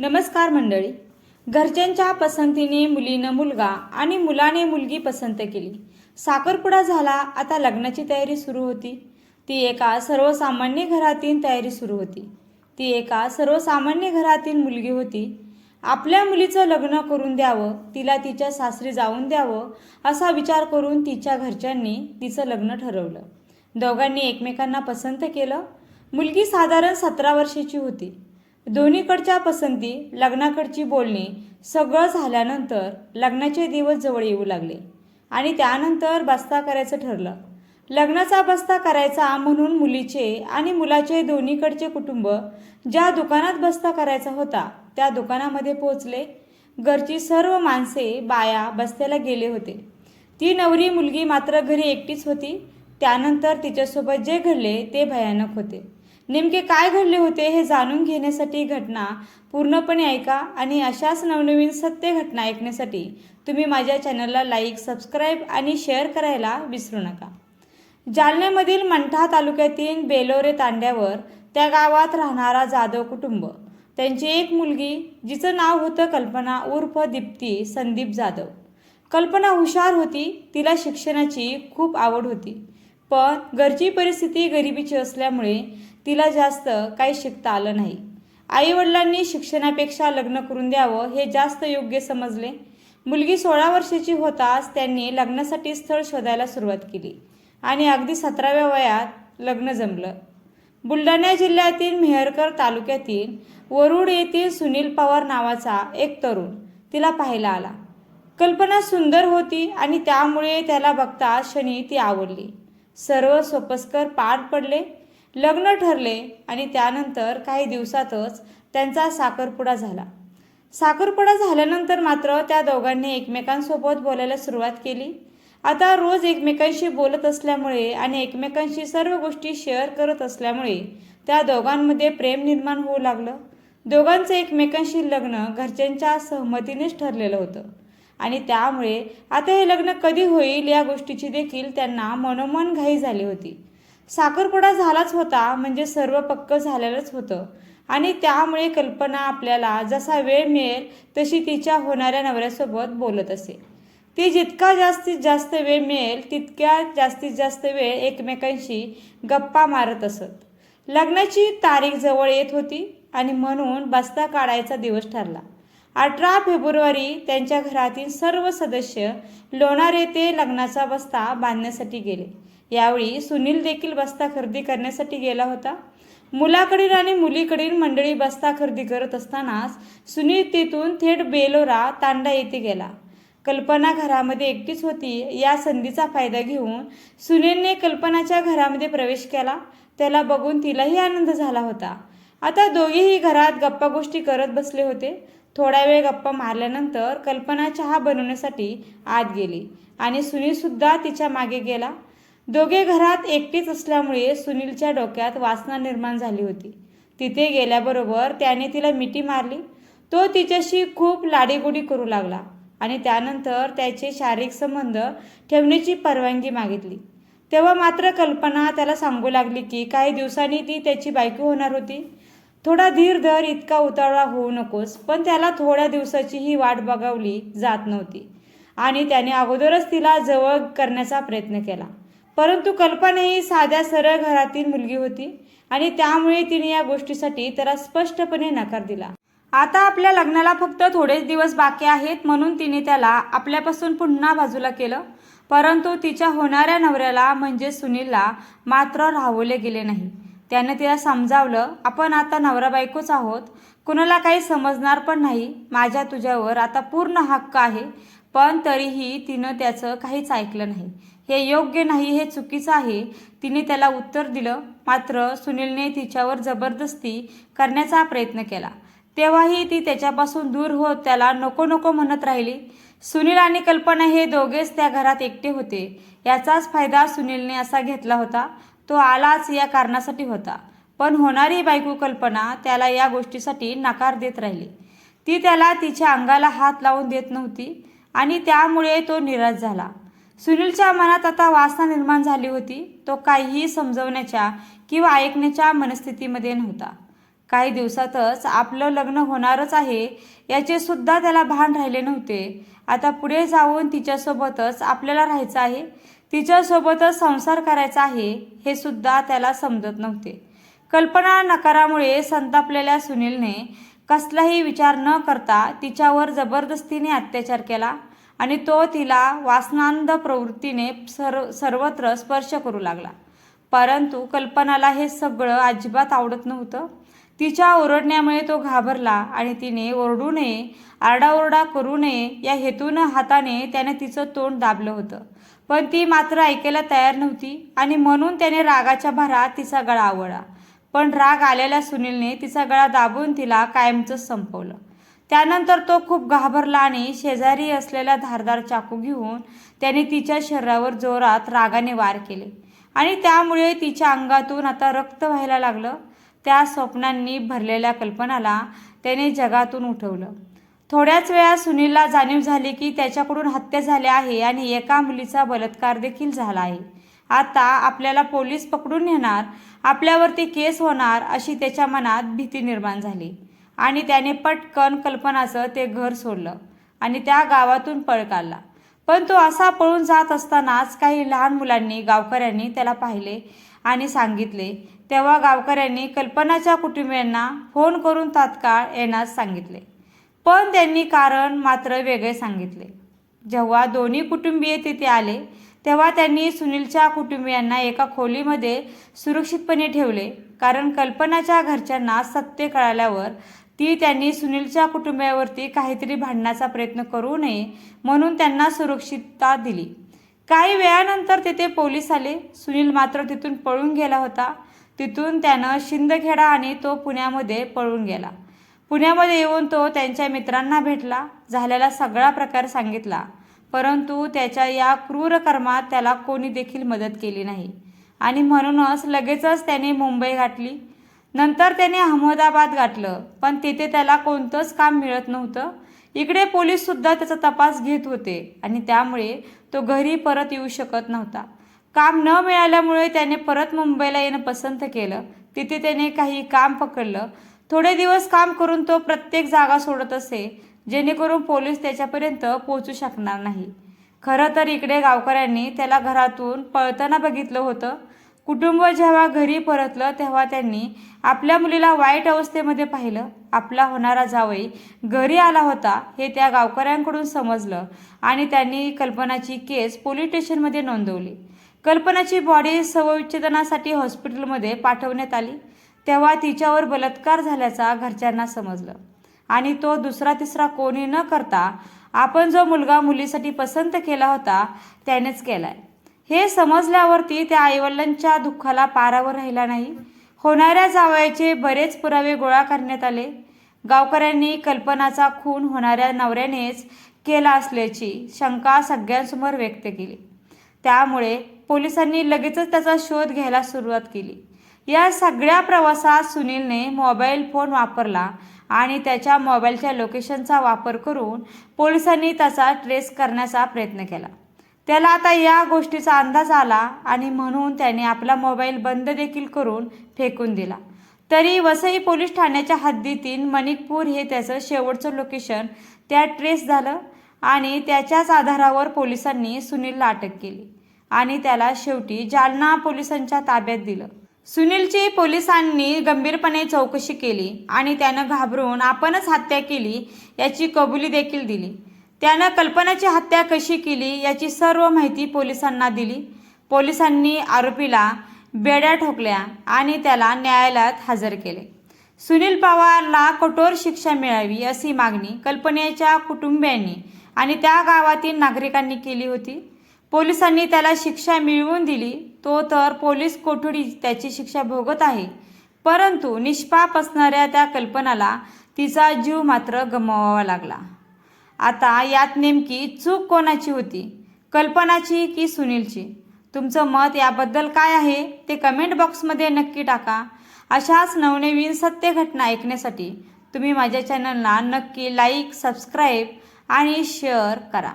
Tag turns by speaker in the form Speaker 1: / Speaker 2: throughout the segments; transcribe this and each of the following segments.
Speaker 1: नमस्कार मंडळी. घरच्यांच्या पसंतीने मुलीनं मुलगा आणि मुलाने मुलगी पसंत केली. साखरपुडा झाला आता लग्नाची तयारी सुरू होती. ती एका सर्वसामान्य घरातील तयारी सुरू होती. ती एका सर्वसामान्य घरातील मुलगी होती. आपल्या मुलीचं लग्न करून द्यावं तिला तिच्या सासरी जाऊन द्यावं असा विचार करून तिच्या घरच्यांनी तिचं लग्न ठरवलं. दोघांनी एकमेकांना पसंत केलं. मुलगी साधारण सतरा वर्षाची होती. दोन्हीकडच्या पसंती लग्नाकडची बोलणी सगळं झाल्यानंतर लग्नाचे दिवस जवळ येऊ लागले. आणि त्यानंतर बस्ता करायचं ठरलं. लग्नाचा बस्ता करायचा म्हणून मुलीचे आणि मुलाचे दोन्हीकडचे कुटुंब ज्या दुकानात बस्ता करायचा होता त्या दुकानामध्ये पोहोचले. घरची सर्व माणसे बाया बस्त्याला गेले होते. ती नवरी मुलगी मात्र घरी एकटीच होती. त्यानंतर तिच्यासोबत जे घडले ते भयानक होते. नेमके काय घडले होते हे जाणून घेण्यासाठी घटना पूर्णपणे ऐका आणि अशाच नवनवीन सत्य घटना ऐकण्यासाठी तुम्ही माझ्या चॅनलला लाईक सबस्क्राईब आणि शेअर करायला विसरू नका. जालन्यामधील मंठा तालुक्यातील बेलोरे तांड्यावर त्या गावात राहणारा जाधव कुटुंब त्यांची एक मुलगी जिचं नाव होतं कल्पना उर्फ दीप्ती संदीप जाधव. कल्पना हुशार होती तिला शिक्षणाची खूप आवड होती. पण घरची परिस्थिती गरिबीची असल्यामुळे तिला जास्त काही शिकता आलं नाही. आईवडिलांनी शिक्षणापेक्षा लग्न करून द्यावं हे जास्त योग्य समजले. मुलगी सोळा वर्षाची होताच त्यांनी लग्नासाठी स्थळ शोधायला सुरुवात केली आणि अगदी सतराव्या वयात लग्न जमलं. बुलढाणा जिल्ह्यातील मेहरकर तालुक्यातील वरुड येथील सुनील पवार नावाचा एक तरुण तिला पाहायला आला. कल्पना सुंदर होती आणि त्यामुळे त्याला बघता क्षणी ती आवडली. सर्व सोपस्कर पार पडले. लग्न ठरले आणि त्यानंतर काही दिवसातच त्यांचा साखरपुडा झाला. साखरपुडा झाल्यानंतर मात्र त्या दोघांनी एकमेकांसोबत बोलायला सुरुवात केली. आता रोज एकमेकांशी बोलत असल्यामुळे आणि एकमेकांशी सर्व गोष्टी शेअर करत असल्यामुळे त्या दोघांमध्ये प्रेम निर्माण होऊ लागलं. दोघांचं एकमेकांशी लग्न घरच्यांच्या सहमतीनेच ठरलेलं होतं. आणि त्यामुळे आता हे लग्न कधी होईल या गोष्टीची देखील त्यांना मनोमन घाई झाली होती. साखरपुडा झालाच होता म्हणजे सर्व पक्क झालेलंच होतं. आणि त्यामुळे कल्पना आपल्याला जसा वेळ मिळेल तशी तिच्या होणाऱ्या नवऱ्यासोबत बोलत असे. ती जितका जास्तीत जास्त वेळ मिळेल तितक्या जास्तीत जास्त वेळ एकमेकांशी गप्पा मारत असत. लग्नाची तारीख जवळ येत होती आणि म्हणून बस्ता काढायचा दिवस ठरला. अठरा फेब्रुवारी त्यांच्या घरातील सर्व सदस्य लोणार येथे लग्नाचा बस्ता बांधण्यासाठी गेले. यावेळी सुनील देखील बस्ता खरेदी करण्यासाठी गेला होता. मुलाकडील आणि मुलीकडील मंडळी बस्ता खरेदी करत असतानाच सुनील तिथून थेट बेलोरा तांडा येथे गेला. कल्पना घरामध्ये एकटीच होती या संधीचा फायदा घेऊन सुनीलने कल्पनाच्या घरामध्ये प्रवेश केला. त्याला बघून तिलाही आनंद झाला होता. आता दोघेही घरात गप्पा गोष्टी करत बसले होते. थोडा वेळ गप्पा मारल्यानंतर कल्पना चहा बनवण्यासाठी आत गेली आणि सुनीलसुद्धा तिच्यामागे गेला. दोघे घरात एकटीच असल्यामुळे सुनीलच्या डोक्यात वासना निर्माण झाली होती. तिथे गेल्याबरोबर त्याने तिला मिठी मारली. तो तिच्याशी खूप लाडीगोडी करू लागला आणि त्यानंतर त्याचे शारीरिक संबंध ठेवण्याची परवानगी मागितली. तेव्हा मात्र कल्पना त्याला सांगू लागली की काही दिवसांनी ती त्याची बायको होणार होती. थोडा धीर धर इतका उतावळा होऊ नकोस पण त्याला थोड्या दिवसाची ही वाट बघावली जात नव्हती आणि त्याने अगोदरच तिला जवळ करण्याचा प्रयत्न केला. परंतु कल्पना ही साध्या सरळ घरातील मुलगी होती आणि त्यामुळे तिने या गोष्टीसाठी त्याला स्पष्टपणे नकार दिला. आता आपल्या लग्नाला फक्त थोडेच दिवस बाकी आहेत म्हणून तिने त्याला आपल्यापासून पुन्हा बाजूला केलं. परंतु तिच्या होणाऱ्या नवऱ्याला म्हणजे सुनीलला मात्र राहवले गेले नाही. त्याने तिला समजावलं आपण आता नवरा बायकोच आहोत. कुणाला काही समजणार पण नाही. माझ्या तुझ्यावर आता पूर्ण हक्क आहे. पण तरीही तिनं त्याचं काहीच ऐकलं नाही. हे योग्य नाही हे चुकीचं आहे. तिने त्याला उत्तर दिलं. मात्र सुनीलने तिच्यावर जबरदस्ती करण्याचा प्रयत्न केला. तेव्हाही ती त्याच्यापासून दूर होत त्याला नको नको म्हणत राहिली. सुनील आणि कल्पना हे दोघेच त्या घरात एकटे होते. याचाच फायदा सुनीलने असा घेतला होता. तो आलाच या कारणासाठी होता. पण होणारी बायको कल्पना त्याला या गोष्टीसाठी नकार देत राहिली. ती त्याला तिच्या अंगाला हात लावून देत नव्हती आणि त्यामुळे तो निराश झाला. सुनीलच्या मनात आता वासना निर्माण झाली होती. तो काहीही समजवण्याच्या किंवा ऐकण्याच्या मनस्थितीमध्ये नव्हता. काही दिवसातच आपलं लग्न होणारच आहे याचे सुद्धा त्याला भान राहिले नव्हते. आता पुढे जाऊन तिच्यासोबतच आपल्याला राहायचं आहे तिच्यासोबतच संसार करायचा आहे हे सुद्धा त्याला समजत नव्हते. कल्पना नकारामुळे संतापलेल्या सुनीलने कसलाही विचार न करता तिच्यावर जबरदस्तीने अत्याचार केला. आणि तो तिला वासनांध प्रवृत्तीने सर्व सर्वत्र स्पर्श करू लागला. परंतु कल्पनाला हे सगळं अजिबात आवडत नव्हतं. तिच्या ओरडण्यामुळे तो घाबरला आणि तिने ओरडू नये आरडाओरडा करू नये या हेतूनं हाताने त्याने तिचं तोंड दाबलं होतं. पण ती मात्र ऐकायला तयार नव्हती आणि म्हणून त्याने रागाच्या भरात तिचा गळा आवडला पण राग आलेल्या सुनीलने तिचा गळा दाबून तिला कायमचं संपवलं. त्यानंतर तो खूप घाबरला आणि शेजारी असलेला धारदार चाकू घेऊन त्याने तिच्या शरीरावर जोरात रागाने वार केले. आणि त्यामुळे तिच्या अंगातून आता रक्त व्हायला लागलं. त्या स्वप्नांनी भरलेल्या कल्पनाला त्याने जगातून उठवलं. थोड्याच वेळा सुनीलला जाणीव झाली की त्याच्याकडून हत्या झाली आहे आणि एका मुलीचा बलात्कार देखील झाला आहे. आता आपल्याला पोलीस पकडून नेणार आपल्यावरती केस होणार अशी त्याच्या मनात भीती निर्माण झाली. आणि त्याने पटकन कल्पनाचं ते घर सोडलं आणि त्या गावातून पळ काढला. पण तो असा पळून जात असतानाच काही लहान मुलांनी गावकऱ्यांनी त्याला पाहिले आणि सांगितले. तेव्हा गावकऱ्यांनी कल्पनाच्या कुटुंबियांना फोन करून तात्काळ येण्यास सांगितले. पण त्यांनी कारण मात्र वेगळे सांगितले. जेव्हा दोन्ही कुटुंबीय तिथे आले तेव्हा त्यांनी सुनीलच्या कुटुंबियांना एका खोलीमध्ये सुरक्षितपणे ठेवले. कारण कल्पनाच्या घरच्यांना सत्य कळाल्यावर ती त्यांनी सुनीलच्या कुटुंबियावरती काहीतरी भांडण्याचा प्रयत्न करू नये म्हणून त्यांना सुरक्षितता दिली. काही वेळानंतर तिथे पोलीस आले. सुनील मात्र तिथून पळून गेला होता. तिथून त्यानं शिंदखेडा आणि तो पुण्यामध्ये पळून गेला. पुण्यामध्ये येऊन तो त्यांच्या मित्रांना भेटला. झालेला सगळा प्रकार सांगितला. परंतु त्याच्या या क्रूर कर्मात त्याला कोणी देखील मदत केली नाही. आणि म्हणूनच लगेचच त्याने मुंबई गाठली. नंतर त्याने अहमदाबाद गाठलं पण तिथे त्याला कोणतंच काम मिळत नव्हतं. इकडे पोलीससुद्धा त्याचा तपास घेत होते आणि त्यामुळे तो घरी परत येऊ शकत नव्हता. काम न मिळाल्यामुळे त्याने परत मुंबईला येणं पसंत केलं. तिथे त्याने काही काम पकडलं. थोडे दिवस काम करून तो प्रत्येक जागा सोडत असे जेणेकरून पोलीस त्याच्यापर्यंत पोहोचू शकणार नाही. खरं तर इकडे गावकऱ्यांनी त्याला घरातून पळताना बघितलं होतं. कुटुंब जेव्हा घरी परतलं तेव्हा त्यांनी आपल्या मुलीला वाईट अवस्थेमध्ये पाहिलं. आपला होणारा जावई घरी आला होता हे त्या गावकऱ्यांकडून समजलं आणि त्यांनी कल्पनाची केस पोलीस स्टेशनमध्ये नोंदवली. कल्पनाची बॉडी सवविच्छेदनासाठी हॉस्पिटलमध्ये पाठवण्यात आली. तेव्हा तिच्यावर बलात्कार झाल्याचा घरच्यांना समजलं. आणि तो दुसरा तिसरा कोणी न करता आपण जो मुलगा मुलीसाठी पसंत केला होता त्यानेच केलाय. हे समजल्यावरती त्या आईवडिलांच्या दुःखाला पारावर राहिला नाही. होणाऱ्या जावयाचे बरेच पुरावे गोळा करण्यात आले. गावकऱ्यांनी कल्पनाचा खून होणाऱ्या नवऱ्यानेच केला असल्याची शंका सगळ्यांसमोर व्यक्त केली. त्यामुळे पोलिसांनी लगेचच त्याचा शोध घ्यायला सुरुवात केली. या सगळ्या प्रवासात सुनीलने मोबाईल फोन वापरला आणि त्याच्या मोबाईलच्या लोकेशनचा वापर करून पोलिसांनी त्याचा ट्रेस करण्याचा प्रयत्न केला. त्याला आता या गोष्टीचा अंदाज आला आणि म्हणून त्याने आपला मोबाईल बंद देखील करून फेकून दिला. तरी वसई पोलीस ठाण्याच्या हद्दीतील मणिकपूर हे त्याचं शेवटचं लोकेशन त्या ट्रेस झालं आणि त्याच्याच आधारावर पोलिसांनी सुनीलला अटक केली आणि त्याला शेवटी जालना पोलिसांच्या ताब्यात दिलं. सुनीलची पोलिसांनी गंभीरपणे चौकशी केली आणि त्यानं घाबरून आपणच हत्या केली याची कबुली देखील दिली. त्यानं कल्पनाची हत्या कशी केली याची सर्व माहिती पोलिसांना दिली. पोलिसांनी आरोपीला बेड्या ठोकल्या आणि त्याला न्यायालयात हजर केले. सुनील पवारला कठोर शिक्षा मिळावी अशी मागणी कल्पनेच्या कुटुंबियांनी आणि त्या गावातील नागरिकांनी केली होती. पोलिसांनी त्याला शिक्षा मिळवून दिली तो तर पोलीस कोठडी त्याची शिक्षा भोगत आहे. परंतु निष्पाप असणाऱ्या त्या कल्पनाला तिचा जीव मात्र गमवावा लागला. आता यात नेमकी चूक कोणाची होती? कल्पनाची की सुनीलची? तुमचं मत याबद्दल काय आहे ते कमेंट बॉक्समध्ये नक्की टाका. अशाच नवनवीन सत्य घटना ऐकण्यासाठी तुम्ही माझ्या चॅनलला नक्की लाईक सबस्क्राईब आणि शेअर करा.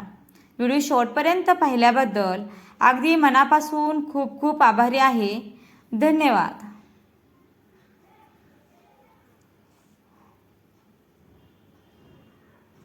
Speaker 1: व्हिडिओ शेवटपर्यंत पाहिल्याबद्दल अगदी मनापासून खूप खूप आभारी आहे. धन्यवाद.